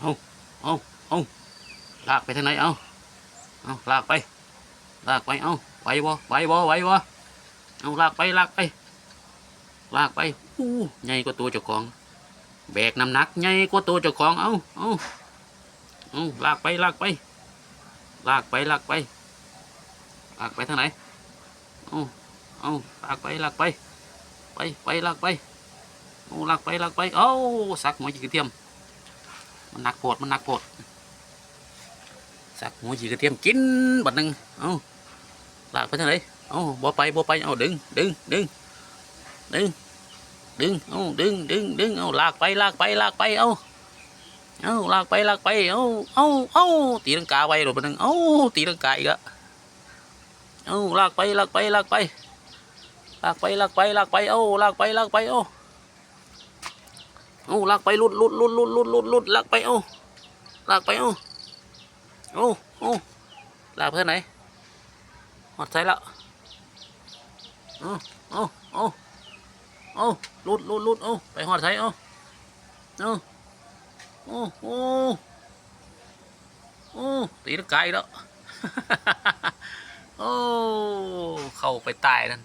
เอาเอาเอาลากไปทางไหนเอาเอาลากไป ลากไปเอาไหวบ่ไหวบ่ไหวบ่เอาลากไปลากไป ลากไปอู้ใหญ่กว่าตัวเจ้าของ แบกน้ำหนักใหญ่กว่าตัวเจ้าของเอาเอาเอาลากไปลากไป ลากไปลากไป ลากไปทางไหนเอาเอาลากไปลากไป ไปไปลากไปเอาลากไปลากไปเอาสักหัวจีกระเทียม มันหนักโพดมันหนักโพดสักหัวจีกระเทียมกินบัดนึงเอาลากไปทางไหนเอาบ่ไปบ่ไปเอาดึงดึงดึงดึงดึงเอาดึงดึงดึงเอาลากไปลากไปลากไปเอาเอาลากไปลากไปเอาเอาเอาตีลังกาไว้หรอบัดนึงเอาตีลังกาอีกอะเอาลากไปลากไปลากไปลากไปลากไปลากไปเอาลากไปลากไปเอา เอาลากไปลุดลุดลุดลุดลุดลุดลุดลากไปเอาลากไปเอาเอาเอาลากไปทางไหนหอดใส่ละเอาเอาเอาเอาลุดลุดลุดเอาไปหอดใส่เอาเอาโอ้โอ้โอ้ตีลังกาอีกแล้วโอ้เข้าไปตายนั่น